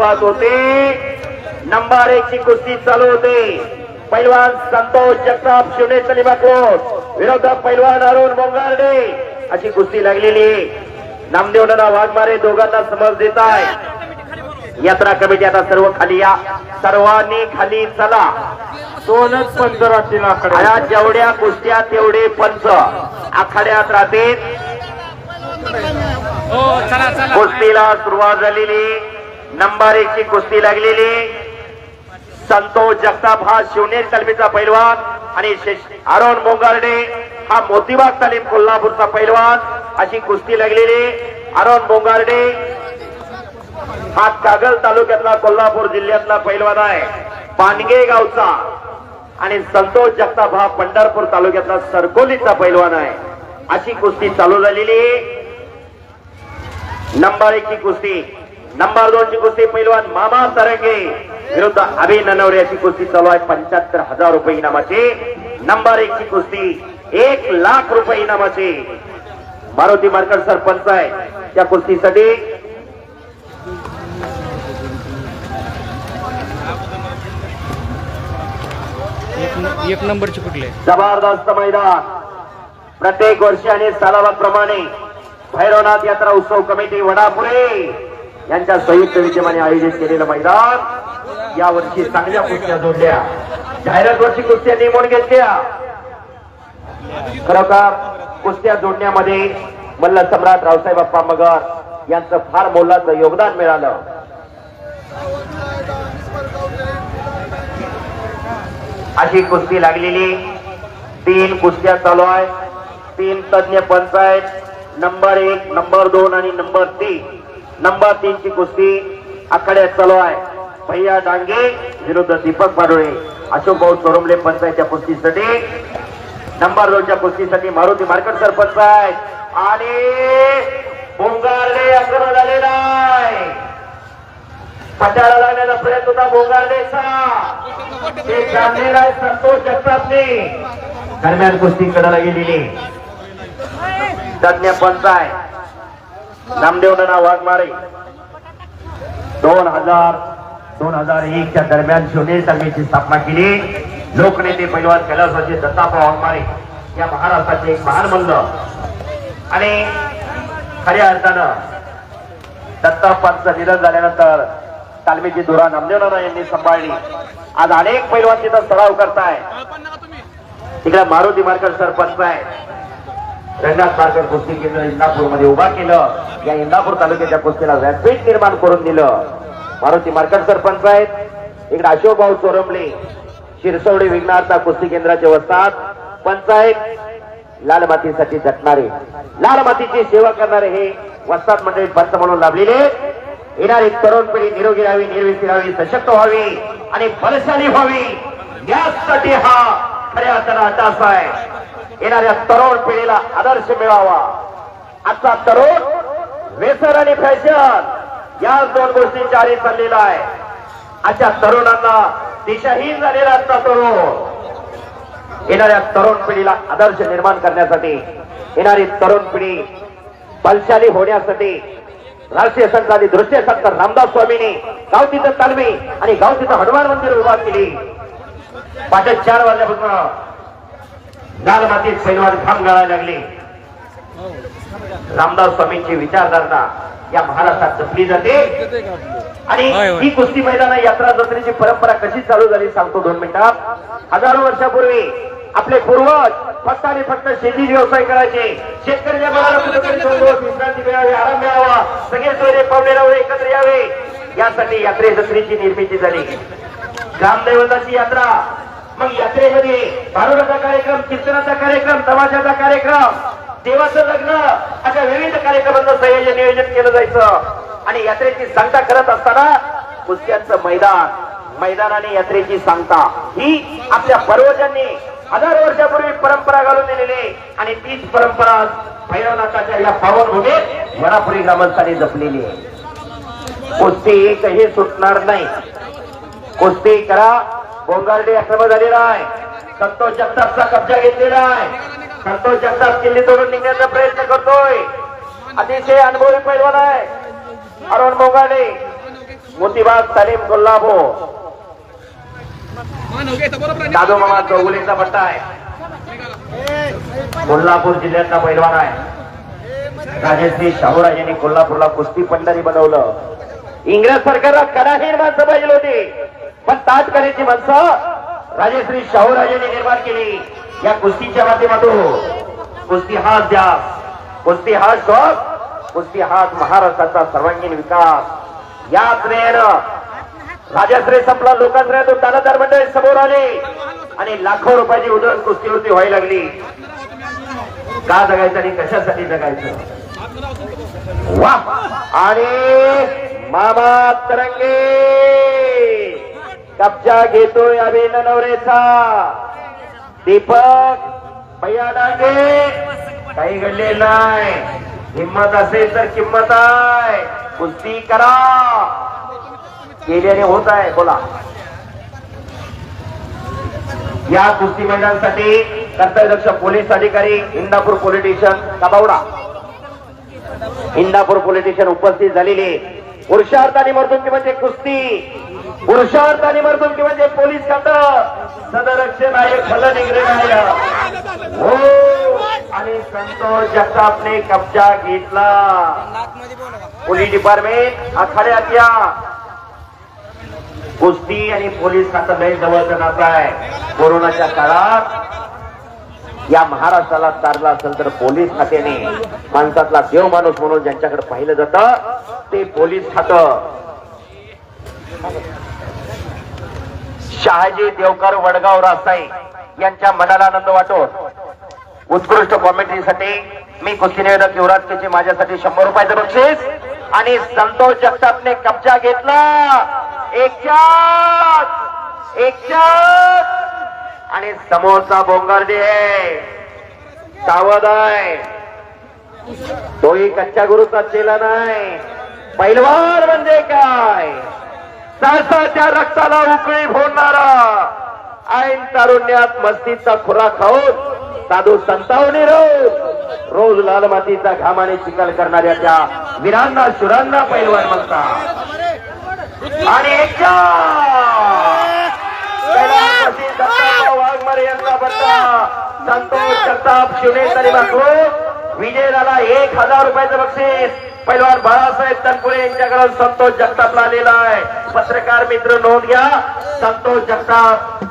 सुरुवात होते. नंबर एक ची कुस्ती चालू होते. पैलवान संतोष जगताप शिवने सलीमाकोट विरोधक पैलवान अरुण बोंगारडे. अशी कुस्ती लागलेली. नामदेव नाना वाघमारे दोघांना समज देत आहे. यात्रा कमिटी आता सर्व खाली या. सर्वांनी खाली चला. दोनच पंच राहतील आकडे आया जेवढ्या कुस्त्या तेवढे पंच. आखाड्यात राहतील. हो चला चला. कुस्तीला सुरुवात झालेली. नंबर एक ची कुस्ती लागलेली. संतोष जगताप हा शिवनेर तालमीचा पैलवान आणि अरुण मोंगारडे हा मोतीबाग तालीम कोल्हापूरचा पैलवान अशी कुस्ती लागलेली. अरुण मोंगारडे हा कागल तालुक्यातला कोल्हापूर जिल्ह्यातला पैलवान आहे. पानगे गावचा आणि संतोष जगताप हा पंढरपूर तालुक्यातला सरकोलीचा पैलवान आहे. अशी कुस्ती चालू झालेली. नंबर एक ची कुस्ती नंबर दोन ची कुस्ती पैलवान मामा तरंगे विरुद्ध अभि ननवरे याची कुस्ती चालू आहे. पंच्याहत्तर हजार रुपये इनामाची. नंबर एक ची कुस्ती एक लाख रुपये इनामाची. मारुती मार्कड सरपंच आहे. त्या कुस्तीसाठी एक- नंबरचे कुठले जबरदस्त मैदान. प्रत्येक वर्षी आणि सालाबादप्रमाणे भैरवनाथ यात्रा उत्सव कमिटी वडापुरे. यांच्या संयुक्त विद्यमाने आयोजित केलेलं मैदान या वर्षी चांगल्या कुस्त्या जोडल्या. जाहिरात वर्षी कुस्त्या नेमून घेतल्या. खरोखर कुस्त्या जोडण्यामध्ये मल्ल सम्राट रावसाहेब अप्पा मगर यांचं फार मोलाचं योगदान मिळालं. अशी कुस्ती लागलेली. तीन कुस्त्या चालू आहे तीन तज्ञ पंच आहेत. नंबर एक नंबर दोन आणि नंबर तीन. नंबर तीन ची कुस्ती आखाड्यात चालू आहे. भैया डांगे विरुद्ध दीपक पाडोळे अशोक भाऊ चोरमले पंचायतच्या कुस्तीसाठी. नंबर दोनच्या कुस्तीसाठी मारुती मार्केट सरपंच आहे आणि भोंगारडे आक्रमण झालेला आहे. पटाळा लागण्याचा प्रयत्न होता भोंगारडेचा ते जाणलेला आहे संतोष जगतापने. दरम्यान कुस्ती कडाला गेलेली तज्ञ पंच आहे. नामदेव नाना वाघमारे. दोन हजार दोन हजार एक च्या दरम्यान शिवनेर तालमीची स्थापना केली. लोकनेते पैलवान कैलासाचे दत्तापा वाघमारे या महाराष्ट्राचे एक महान मंद. आणि खऱ्या अर्थानं दत्तापांचं निधन झाल्यानंतर तालमीची धुरा नामदेव यांनी सांभाळली. आज अनेक पैलवान तिथं सराव करताय. तिकडे मारुती मार्कर सरपंच आहे. रंगनाथ मार्कर कुस्ती केंद्र इंदापूरमध्ये उभा केलं. या इंदापूर तालुक्याच्या कुस्तीला व्यासपीठ निर्माण करून दिलं. मारुती मार्कर सरपंच आहेत. इकडे अशोक भाऊ चोरमले शिरसवडे विघ्नार्था कुस्ती केंद्राचे वस्तात पंचायत लाल मातीसाठी झटणारे लाल मातीची सेवा करणारे हे वस्तात मंडळी पंच म्हणून लाभलेले येणारी तरुण पिढी निरोगी राहावी निर्विसी राहावी सशक्त व्हावी आणि बलशाली व्हावी. यासाठी हा खऱ्या अर्थानं आहे. येणाऱ्या तरुण पिढीला आदर्श मिळावा. आजचा तरुण वेसर आणि फॅशन या दोन गोष्टींच्या आधी चाललेला आहे अशा तरुणांना दिशाहीन झालेला आजचा तरुण. येणाऱ्या तरुण पिढीला आदर्श निर्माण करण्यासाठी येणारी तरुण पिढी बलशाली होण्यासाठी राष्ट्रीय संत आणि दृश्य संत रामदास स्वामींनी गाव तिथं तालमी आणि गाव तिथं हनुमान मंदिर उभा केली. पाच चार वाजल्यापासून लाल मातीत पैलवान घाम गाळायला लागले. रामदास स्वामींची विचारधारणा या महाराष्ट्रात जपली जाते. आणि. ही कुस्ती मैदान यात्रा जत्रेची परंपरा कशी चालू झाली सांगतो दोन मिनिटात. हजारो वर्षापूर्वी आपले पूर्वज फक्त आणि फक्त शेती व्यवसाय करायचे. शेतकऱ्याच्या मनाला कुठेतरी दोन दिवस विश्रांती मिळावी आराम मिळावा. सगळे सोयरे पाहुणे रावळे एकत्र यावे. यासाठी यात्रे जत्रेची निर्मिती झाली. ग्रामदैवताची यात्रा मग यात्रेमध्ये भारुडाचा कार्यक्रम कीर्तनाचा कार्यक्रम तमाशाचा कार्यक्रम देवाचं लग्न अशा विविध कार्यक्रमांचं संयोजन नियोजन केलं जायचं. आणि यात्रेची सांगता करत असताना कुस्त्यांचं मैदान मैदानाने यात्रेची सांगता. ही आपल्या पूर्वजांनी हजार वर्षापूर्वी परंपरा घालून दिलेली आणि तीच परंपरा भैरवनाथाच्या या पावनभूमीत वरापुरी ग्रामस्थांनी जपलेली आहे. कुस्ती एकही सुटणार नाही. कुस्ती करा बोंगारडे आक्रमण झालेला आहे. संतोष जगतापचा कब्जा घेतलेला आहे. संतोष जगताप किल्ली तोडून निघण्याचा प्रयत्न करतोय. अतिशय अनुभवी पैलवान आहे. अरुण बोंगाडे मोतीबाग तालीम कोल्हापूर. दादू मामा चौगुलेचा पट्टा आहे. कोल्हापूर जिल्ह्यातला पैलवान आहे. राजश्री शाहूराजांनी कोल्हापूरला कुस्ती पंढरी बनवलं. इंग्रज सरकारला कडाही माणसं पाहिजे होती. पण ताजकलेची माणसं राजेश्री शाहूराजांनी निर्माण केली. या कुस्तीच्या माध्यमातून. कुस्ती हाच द्यास कुस्ती हा शोक कुस्ती हाच महाराष्ट्राचा सर्वांगीण विकास. या क्रियेनं राजाश्रय संपला लोकांश्रय तो दानादार मंडळ समोर आले आणि लाखो रुपयाची उधळण कुस्तीवरती व्हायला लागली. का जगायचं आणि कशासाठी जगायचं? वा आणि मामा तरंगे! कब्जा घेतोय अभिन नवरेचा. दीपक भैया डांगे काही घडले नाही. हिंमत असेल तर किंमत आहे. कुस्ती करा. केल्याने होत आहे. बोला. या कुस्ती मैदानासाठी कर्तव्यदक्ष पोलीस अधिकारी इंदापूर पोलीस स्टेशन कबावडा. इंदापूर पोलीस स्टेशन उपस्थित झालेले पुरुषार्थ आणि मर्दुंकी म्हणजे कुस्ती. पुरुषार्थ आणि किंवा म्हणजे पोलीस खातं सदरक्षण आहे फल निग्रह आहे हो आणि संतोष जगतापने कब्जा घेतला. पोलीस डिपार्टमेंट आखाड्यात या कुस्ती आणि पोलीस खातं लय जवळचं नातं आहे. कोरोनाच्या काळात या महाराष्ट्राला तारला असेल तर पोलीस खात्याने माणसातला देव माणूस म्हणून ज्यांच्याकडे पाहिलं जातं ते पोलीस खातं. शहाजी देवकर वडगाव रासाई यांच्या मनाला आनंद वाटो उत्कृष्ट कॉमेंट्रीसाठी मी कुस्ती निवेदक युवराज केचे माझ्यासाठी शंभर रुपयाचं बक्षीस आणि संतोष जगतापने कब्जा घेतला. एक चार आणि समोरचा बोंगार्दे आहे. सावध आहे. तोही कच्च्या गुरुचा चेला नाही. पैलवार म्हणजे काय? सासाच्या रक्ताला उकळी फोडणारा. ऐन तारुण्यात मस्तीचा खुरा खाऊन साधू संतावणी रोज रोज लाल मातीचा घामाने चिखल करणाऱ्या त्या वीरांना शुरांना पैलवान म्हणतात. आणि वाघमारे यांचा संतोष जगताप शिवने तरी विजय एक हजार रुपयाचं बक्षीस. पैलवान बाळासाहेब तनपुरे यांच्याकडून संतोष जगतापला आलेला आहे. પત્રકાર મિત્રો નોંધ્યા સંતોષ જગતાપ